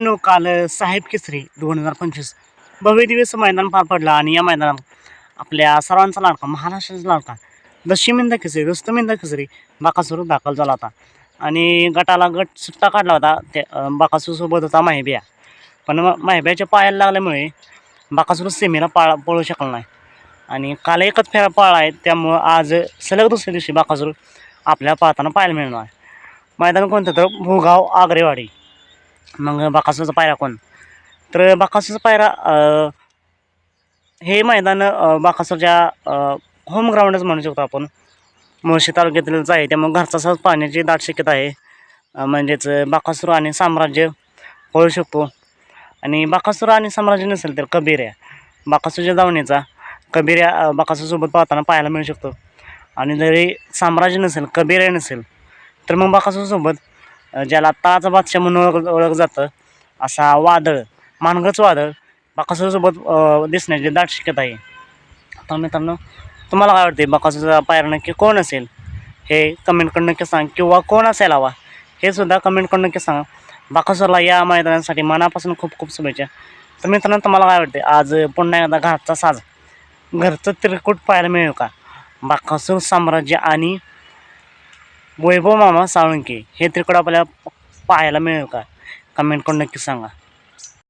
No काल साहेब केसरी दोन हजार पंचवीस. भव्य दिवस मैदान पार पडलं आणि या मैदानात आपल्या सर्वांचा लाडका महाराष्ट्राचा लाडका दशिमिंदा केसरी रुस्तमिंद केसरी बाकासूर दाखल झाला होता. आणि गटाला गट सुट्टा काढला होता त्या बाकासूरसोबत होता माहिबिया. पण मग माहिब्याच्या पायाला लागल्यामुळे बाकासूर सेमीला पाळ पळू शकला नाही. आणि काल एकच फेरा पाळला आहे त्यामुळं आज सलग दुसऱ्या दिवशी बाकासूर आपल्या पाहताना पाहायला मिळणार. आहे मैदान कोणतं तर भूगाव आगरेवाडी. मग बाकासूरचा पायरा कोण? तर बाकासूरचा पायरा हे मैदान बाकासूरच्या होम ग्राउंडच म्हणू शकतो आपण. मुळशी तालुक्यातीलच आहे त्यामुळे घरचा सहज पाण्याची दाट शक्यता आहे. म्हणजेच बाकासूर आणि साम्राज्य पळू शकतो. आणि बाकासूर आणि साम्राज्य नसेल तर कबीऱ्या. बाकासूरच्या दावणीचा कबीऱ्या बाकासूरसोबत पाहताना पाहायला मिळू शकतो. आणि जरी साम्राज्य नसेल कबीर नसेल तर मग बाकासूरसोबत ज्याला ताज बादशाह म्हणून ओळख ओळख जातं असा वादळ मानगच वादळ बाकासूरसोबत दिसण्याची दाट शक्यता आहे. तर मित्रांनो तुम्हाला काय वाटते बाकासूरचा पायर नक्की कोण असेल? हे कमेंट करून नक्की सांग किंवा कोण असेल हवा? हे सुद्धा कमेंट करून नक्की सांगा. बाकासूरला या मैदानासाठी मनापासून खूप खूप शुभेच्छा. तर मित्रांनो तुम्हाला काय वाटते आज पुन्हा एकदा घरचा साज घरचं त्रिकूट पाहायला मिळेल का? बाकासूर साम्राज्य आणि वैभव मामा साळुंके. हे त्रिकोड आपल्याला पाहायला मिळेल का? कमेंट करून नक्की सांगा.